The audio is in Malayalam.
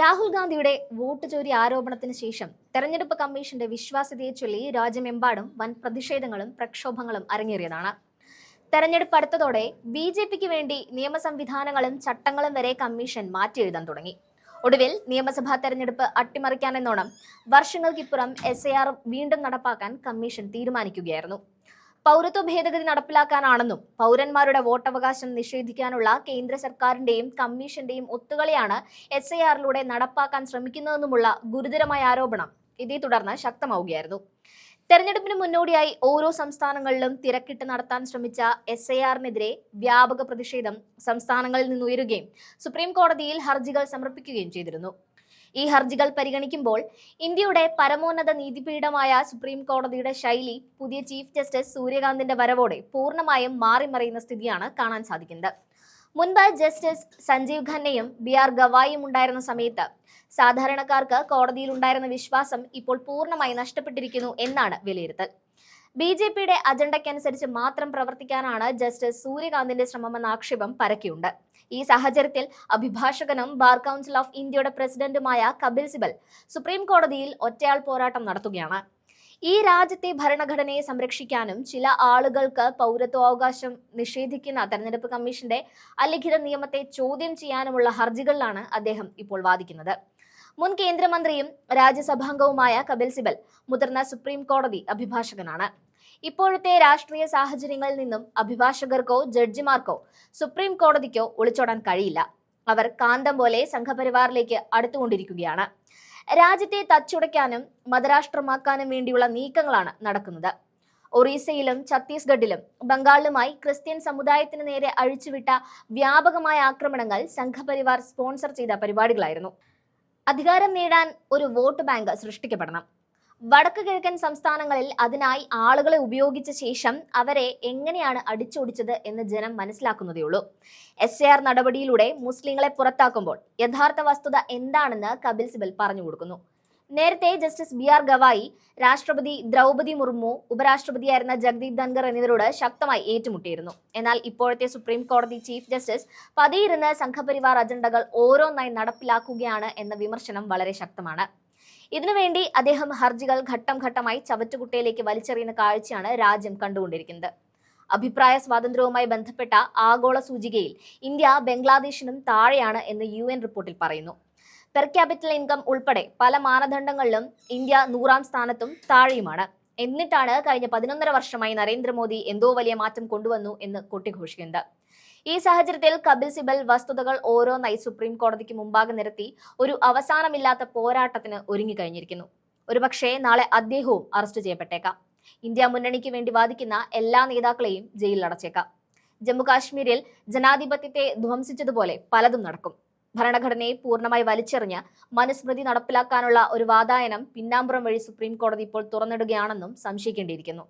രാഹുൽ ഗാന്ധിയുടെ വോട്ട് ചോരി ആരോപണത്തിന് ശേഷം തെരഞ്ഞെടുപ്പ് കമ്മീഷന്റെ വിശ്വാസ്യതയെ ചൊല്ലി രാജ്യമെമ്പാടും വൻ പ്രതിഷേധങ്ങളും പ്രക്ഷോഭങ്ങളും അരങ്ങേറിയതാണ്. തെരഞ്ഞെടുപ്പ് അടുത്തതോടെ ബി ജെ പിക്ക് വേണ്ടി നിയമ സംവിധാനങ്ങളും ചട്ടങ്ങളും വരെ കമ്മീഷൻ മാറ്റിയെഴുതാൻ തുടങ്ങി. ഒടുവിൽ നിയമസഭാ തെരഞ്ഞെടുപ്പ് അട്ടിമറിക്കാനെന്നോണം വർഷങ്ങൾക്കിപ്പുറം എസ് വീണ്ടും നടപ്പാക്കാൻ കമ്മീഷൻ തീരുമാനിക്കുകയായിരുന്നു. പൗരത്വ ഭേദഗതി നടപ്പിലാക്കാനാണെന്നും പൗരന്മാരുടെ വോട്ടവകാശം നിഷേധിക്കാനുള്ള കേന്ദ്ര സർക്കാരിന്റെയും കമ്മീഷന്റെയും ഒത്തുകളിയാണ് എസ് ഐ ആറിലൂടെ നടപ്പാക്കാൻ ശ്രമിക്കുന്നതെന്നുമുള്ള ഗുരുതരമായ ആരോപണം. ഇതേ തുടർന്ന് ശക്തമാവുകയായിരുന്നു. തെരഞ്ഞെടുപ്പിന് മുന്നോടിയായി ഓരോ സംസ്ഥാനങ്ങളിലും തിരക്കിട്ട് നടത്താൻ ശ്രമിച്ച എസ് ഐ ആറിനെതിരെ വ്യാപക പ്രതിഷേധം സംസ്ഥാനങ്ങളിൽ നിന്ന് ഉയരുകയും സുപ്രീം കോടതിയിൽ ഹർജികൾ സമർപ്പിക്കുകയും ചെയ്തിരുന്നു. ഈ ഹർജികൾ പരിഗണിക്കുമ്പോൾ ഇന്ത്യയുടെ പരമോന്നത നീതിപീഠമായ സുപ്രീം കോടതിയുടെ ശൈലി പുതിയ ചീഫ് ജസ്റ്റിസ് സൂര്യകാന്തിന്റെ വരവോടെ പൂർണമായും മാറിമറിയുന്ന സ്ഥിതിയാണ് കാണാൻ സാധിക്കുന്നത്. മുൻപ് ജസ്റ്റിസ് സഞ്ജീവ് ഖന്നയും ബി ആർ ഗവായും ഉണ്ടായിരുന്ന സമയത്ത് സാധാരണക്കാർക്ക് കോടതിയിൽ ഉണ്ടായിരുന്ന വിശ്വാസം ഇപ്പോൾ പൂർണമായി നഷ്ടപ്പെട്ടിരിക്കുന്നു എന്നാണ് വിലയിരുത്തൽ. ബി ജെ പിയുടെ അജണ്ടയ്ക്കനുസരിച്ച് മാത്രം പ്രവർത്തിക്കാനാണ് ജസ്റ്റിസ് സൂര്യകാന്തിന്റെ ശ്രമമെന്ന ആക്ഷേപം പരക്കിയുണ്ട്. ഈ സാഹചര്യത്തിൽ അഭിഭാഷകനും ബാർ കൗൺസിൽ ഓഫ് ഇന്ത്യയുടെ പ്രസിഡന്റുമായ കപിൽ സിബൽ സുപ്രീം കോടതിയിൽ ഒറ്റയാൾ പോരാട്ടം നടത്തുകയാണ്. ഈ രാജ്യത്തെ ഭരണഘടനയെ സംരക്ഷിക്കാനും ചില ആളുകൾക്ക് പൗരത്വാവകാശം നിഷേധിക്കുന്ന തെരഞ്ഞെടുപ്പ് കമ്മീഷന്റെ അലിഖിത നിയമത്തെ ചോദ്യം ചെയ്യാനുമുള്ള ഹർജികളിലാണ് അദ്ദേഹം ഇപ്പോൾ വാദിക്കുന്നത്. മുൻ കേന്ദ്രമന്ത്രിയും രാജ്യസഭാംഗവുമായ കപിൽ സിബൽ മുതിർന്ന സുപ്രീം കോടതി അഭിഭാഷകനാണ്. ഇപ്പോഴത്തെ രാഷ്ട്രീയ സാഹചര്യങ്ങളിൽ നിന്നും അഭിഭാഷകർക്കോ ജഡ്ജിമാർക്കോ സുപ്രീം കോടതിക്കോ ഒളിച്ചോടാൻ കഴിയില്ല. അവർ കാന്തം പോലെ സംഘപരിവാറിലേക്ക് അടുത്തുകൊണ്ടിരിക്കുകയാണ്. രാജ്യത്തെ തച്ചുടയ്ക്കാനും മതരാഷ്ട്രമാക്കാനും വേണ്ടിയുള്ള നീക്കങ്ങളാണ് നടക്കുന്നത്. ഒറീസയിലും ഛത്തീസ്ഗഡിലും ബംഗാളിലുമായി ക്രിസ്ത്യൻ സമുദായത്തിന് നേരെ അഴിച്ചുവിട്ട വ്യാപകമായ ആക്രമണങ്ങൾ സംഘപരിവാർ സ്പോൺസർ ചെയ്ത പരിപാടികളായിരുന്നു. അധികാരം നേടാൻ ഒരു വോട്ട് ബാങ്ക് സൃഷ്ടിക്കപ്പെടണം. വടക്ക് കിഴക്കൻ സംസ്ഥാനങ്ങളിൽ അതിനായി ആളുകളെ ഉപയോഗിച്ച ശേഷം അവരെ എങ്ങനെയാണ് അടിച്ചോടിച്ചത് എന്ന് ജനം മനസ്സിലാക്കുന്നതേയുള്ളൂ എസ് എ ആർ നടപടിയിലൂടെ മുസ്ലിങ്ങളെ പുറത്താക്കുമ്പോൾ യഥാർത്ഥ വസ്തുത എന്താണെന്ന് കപിൽ സിബൽ പറഞ്ഞു കൊടുക്കുന്നു. നേരത്തെ ജസ്റ്റിസ് ബി ആർ ഗവായി രാഷ്ട്രപതി ദ്രൗപതി മുർമു ഉപരാഷ്ട്രപതിയായിരുന്ന ജഗ്ദീപ് ധൻഖർ എന്നിവരോട് ശക്തമായി ഏറ്റുമുട്ടിയിരുന്നു. എന്നാൽ ഇപ്പോഴത്തെ സുപ്രീം കോടതി ചീഫ് ജസ്റ്റിസ് പതിയിരുന്ന് സംഘപരിവാർ അജണ്ടകൾ ഓരോന്നായി നടപ്പിലാക്കുകയാണ് എന്ന വിമർശനം വളരെ ശക്തമാണ്. ഇതിനുവേണ്ടി അദ്ദേഹം ഹർജികൾ ഘട്ടം ഘട്ടമായി ചവറ്റുകുട്ടയിലേക്ക് വലിച്ചെറിയുന്ന കാഴ്ചയാണ് രാജ്യം കണ്ടുകൊണ്ടിരിക്കുന്നത്. അഭിപ്രായ സ്വാതന്ത്ര്യവുമായി ബന്ധപ്പെട്ട ആഗോള സൂചികയിൽ ഇന്ത്യ ബംഗ്ലാദേശിനും താഴെയാണ് എന്ന് യു റിപ്പോർട്ടിൽ പറയുന്നു. പെർ ക്യാപിറ്റൽ ഇൻകം ഉൾപ്പെടെ പല മാനദണ്ഡങ്ങളിലും ഇന്ത്യ നൂറാം സ്ഥാനത്തും താഴെയുമാണ്. എന്നിട്ടാണ് കഴിഞ്ഞ പതിനൊന്നര വർഷമായി നരേന്ദ്രമോദി എന്തോ വലിയ മാറ്റം കൊണ്ടുവന്നു എന്ന് കൊട്ടിഘോഷിക്കുന്നത്. ഈ സാഹചര്യത്തിൽ കപിൽ സിബൽ വസ്തുതകൾ ഓരോന്നായി സുപ്രീം കോടതിക്ക് മുമ്പാകെ നിരത്തി ഒരു അവസാനമില്ലാത്ത പോരാട്ടത്തിന് ഒരുങ്ങിക്കഴിഞ്ഞിരിക്കുന്നു. ഒരുപക്ഷേ നാളെ അദ്ദേഹവും അറസ്റ്റ് ചെയ്യപ്പെട്ടേക്കാം. ഇന്ത്യ മുന്നണിക്ക് വേണ്ടി വാദിക്കുന്ന എല്ലാ നേതാക്കളെയും ജയിലിൽ അടച്ചേക്കാം ജമ്മുകാശ്മീരിൽ ജനാധിപത്യത്തെ ധ്വംസിച്ചതുപോലെ പലതും നടക്കും. ഭരണഘടനയെ പൂർണമായി വലിച്ചെറിഞ്ഞ് മനുസ്മൃതി നടപ്പിലാക്കാനുള്ള ഒരു വാതായനം പിന്നാമ്പുറം വഴി സുപ്രീം കോടതി ഇപ്പോൾ തുറന്നിടുകയാണെന്നും സംശയിക്കേണ്ടിയിരിക്കുന്നു